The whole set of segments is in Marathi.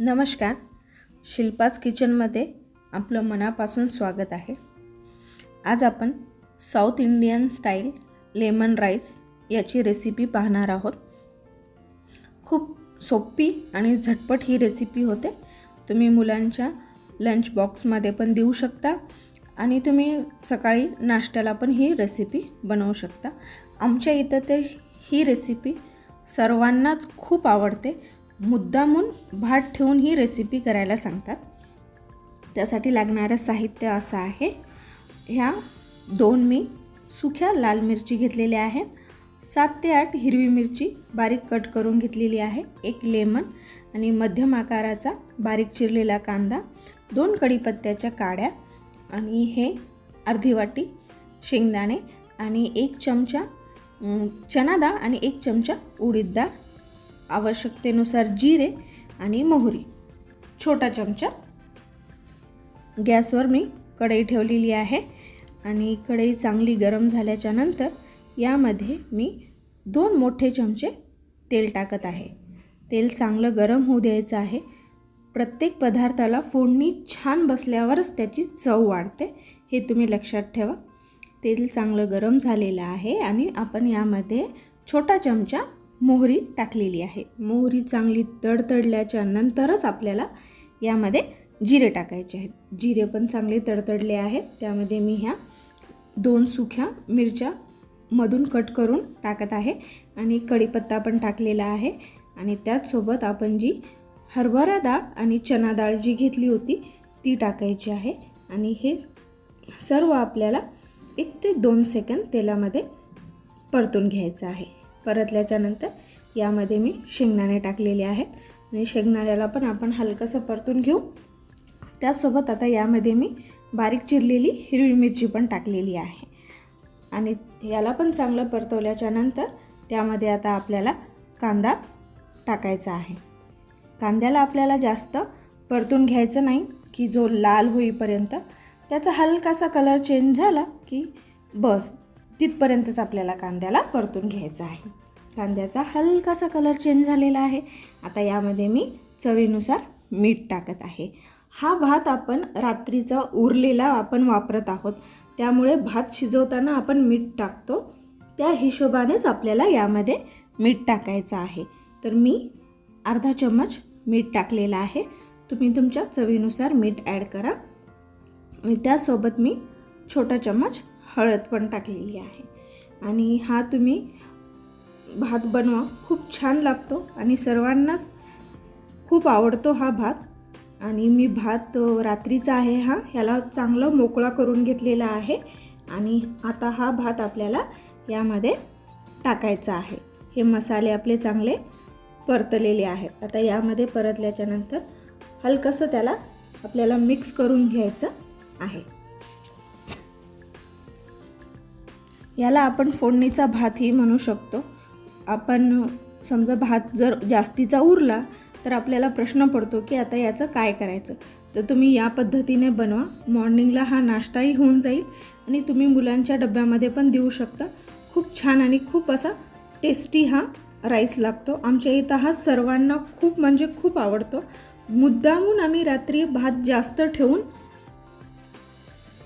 नमस्कार. शिल्पाच किचनमध्ये आपलं मनापासून स्वागत आहे. आज आपण south Indian style lemon rice याची रेसिपी पाहणार आहोत. खूप सोपी आणि झटपट ही रेसिपी होते. तुम्ही मुलांच्या लंच बॉक्समध्ये पण देऊ शकता आणि तुम्ही सकाळी नाश्त्याला पण ही रेसिपी बनवू शकता. आमच्या इथं तर ही रेसिपी सर्वांनाच खूप आवडते. मुद्दामून भात ठेवून ही रेसिपी करायला सांगतात. त्यासाठी लागणारं साहित्य असं आहे. ह्या दोन मी सुक्या लाल मिरची घेतलेल्या आहेत. सात ते आठ हिरवी मिरची बारीक कट करून घेतलेली आहे. एक लेमन आणि मध्यम आकाराचा बारीक चिरलेला कांदा दोन कढीपत्त्याच्या काड्या आणि हे अर्धी वाटी शेंगदाणे आणि एक चमचा चना डाळ आणि एक चमचा उडीद डाळ. आवश्यकतेनुसार जिरे आणि मोहरी. छोटा चमचा. गॅसवर मी कढई ठेवलेली आहे आणि कढई चांगली गरम झाल्याच्यानंतर यामध्ये मी दोन मोठे चमचे तेल टाकत आहे. तेल चांगलं गरम होऊ द्यायचं आहे. प्रत्येक पदार्थाला फोडणी छान बसल्यावरच त्याची चव वाढते हे तुम्ही लक्षात ठेवा. तेल चांगलं गरम झालेलं आहे आणि आपण यामध्ये छोटा चमचा मोहरी टाकलेली आहे. मोहरी चांगली तडतडल्याच्या नंतरच आपल्याला यामध्ये जिरे टाकायचे आहेत. जिरे पण चांगले तडतडले आहेत. त्यामध्ये मी ह्या दोन सुख्या मिरच्या मधून कट करून टाकत आहे आणि कढीपत्ता पण टाकलेला आहे. आणि त्याचसोबत आपण जी हरभरा डाळ आणि चना डाळ जी घेतली होती ती टाकायची आहे. आणि हे सर्व आपल्याला एक ते दोन सेकंद तेलामध्ये परतून घ्यायचं आहे. परतल्याच्यानंतर यामध्ये मी शेंगदाणे टाकलेले आहेत. आणि शेंगदाण्याला पण आपण हलकंसं परतून घेऊ. त्याचसोबत आता यामध्ये मी बारीक चिरलेली हिरवी मिरची पण टाकलेली आहे. आणि याला पण चांगलं परतवल्याच्या नंतर त्यामध्ये आता आपल्याला कांदा टाकायचा आहे. कांद्याला आपल्याला जास्त परतून घ्यायचं नाही की जो लाल होईपर्यंत. त्याचा हलकासा कलर चेंज झाला की बस. तिथपर्यंतच आपल्याला कांद्याला परतून घ्यायचा आहे. कांद्याचा हलकासा कलर चेंज झालेला आहे. आता यामध्ये मी चवीनुसार मीठ टाकत आहे. हा भात आपण रात्रीचा उरलेला आपण वापरत आहोत. त्यामुळे भात शिजवताना आपण मीठ टाकतो. त्या हिशोबानेच आपल्याला यामध्ये मीठ टाकायचं आहे. तर मी अर्धा चम्मच मीठ टाकलेलं आहे. तुम्ही तुमच्या चवीनुसार मीठ ॲड करा. आणि त्यासोबत मी छोटा चम्मच हळद पण टाकलेली आहे. आणि हा तुम्ही भात बनवा. खूप छान लागतो आणि सर्वांनाच खूप आवडतो हा भात. आणि मी भात रात्रीचा आहे हा. ह्याला चांगलं मोकळा करून घेतलेला आहे. आणि आता हा भात आपल्याला यामध्ये टाकायचा आहे. हे मसाले आपले चांगले परतलेले आहेत. आता यामध्ये परतल्याच्यानंतर हलकंसं त्याला आपल्याला मिक्स करून घ्यायचं आहे. याला आपण फोडणीचा भातही म्हणू शकतो. आपण समजा भात जर जास्तीचा उरला तर आपल्याला प्रश्न पडतो की आता याचं काय करायचं? तर तुम्ही या पद्धतीने बनवा. मॉर्निंगला हा नाश्ताही होऊन जाईल आणि तुम्ही मुलांच्या डब्यामध्ये पण देऊ शकता. खूप छान आणि खूप असा टेस्टी हा राईस लागतो. आमच्या इथं हा सर्वांना खूप म्हणजे खूप आवडतो. मुद्दामून आम्ही रात्री भात जास्त ठेवून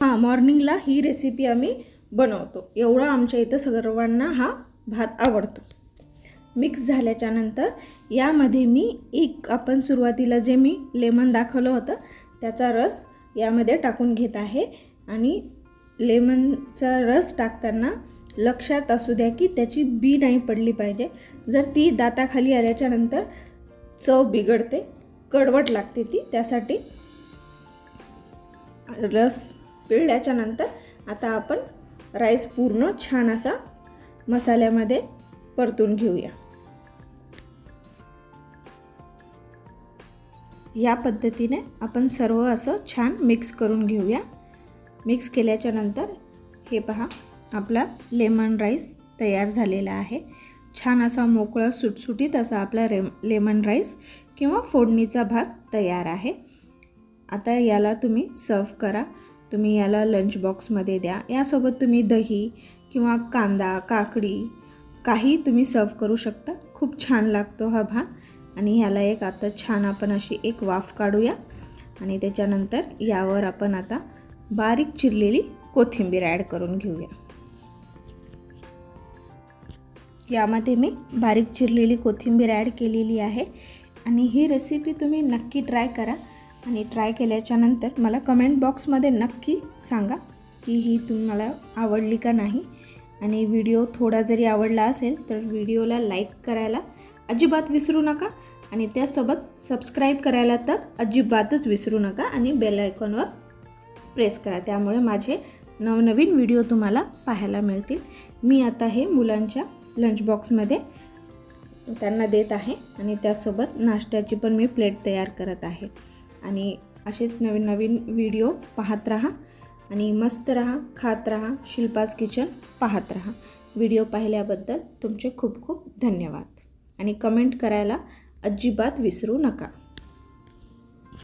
हां मॉर्निंगला ही रेसिपी आम्ही बनवतो. एवढा आमच्या इथं सर्वांना हा भात आवडतो. मिक्स झाल्याच्यानंतर यामध्ये मी एक आपण सुरुवातीला जे मी लेमन दाखवलं होतं त्याचा रस यामध्ये टाकून घेत आहे. आणि लेमनचा रस टाकताना लक्षात असू द्या की त्याची बी नाही पडली पाहिजे. जर ती दाताखाली आल्याच्यानंतर चव बिघडते कडवट लागते ती त्यासाठी रस पिळल्याच्या नंतर आता आपण राईस पूर्ण छान असा मसाल्यामध्ये परतून घेऊया. या पद्धतीने आपण सर्व असं छान मिक्स करून घेऊया. मिक्स केल्याच्यानंतर हे पहा आपला लेमन राईस तयार झालेला आहे. छान असा मोकळा सुटसुटीत असा आपला रेम लेमन राईस किंवा फोडणीचा भात तयार आहे. आता याला तुम्ही सर्व करा. तुम्ही याला लंच बॉक्समध्ये द्या. यासोबत तुम्ही दही किंवा कांदा काकडी काही तुम्ही सर्व करू शकता. खूप छान लागतो हा भात. आणि ह्याला एक आता छान आपण अशी एक वाफ काढूया. आणि त्याच्यानंतर यावर आपण आता बारीक चिरलेली कोथिंबीर ॲड करून घेऊया. यामध्ये मी बारीक चिरलेली कोथिंबीर ॲड केलेली आहे. आणि ही रेसिपी तुम्ही नक्की ट्राय करा. आणि ट्राय केल्याच्यानंतर मला कमेंट बॉक्समध्ये नक्की सांगा की ही तुम्हाला आवडली का नाही. आणि व्हिडिओ थोडा जरी आवडला असेल तर व्हिडिओला लाईक करायला अजिबात विसरू नका. आणि त्यासोबत सबस्क्राईब करायला तर अजिबातच विसरू नका. आणि बेल आयकॉनवर प्रेस करा. त्यामुळे माझे नवनवीन व्हिडिओ तुम्हाला पाहायला मिळतील. मी आता हे मुलांच्या लंच बॉक्समध्ये त्यांना देत आहे. आणि त्यासोबत नाश्त्याची पण मी प्लेट तयार करत आहे. आणि असेच नवीन नवीन व्हिडिओ पाहत राहा आणि मस्त राहा खात राहा शिल्पास किचन पाहत राहा. व्हिडिओ पाहिल्याबद्दल तुमचे खूप खूप धन्यवाद. आणि कमेंट करायला अजिबात विसरू नका.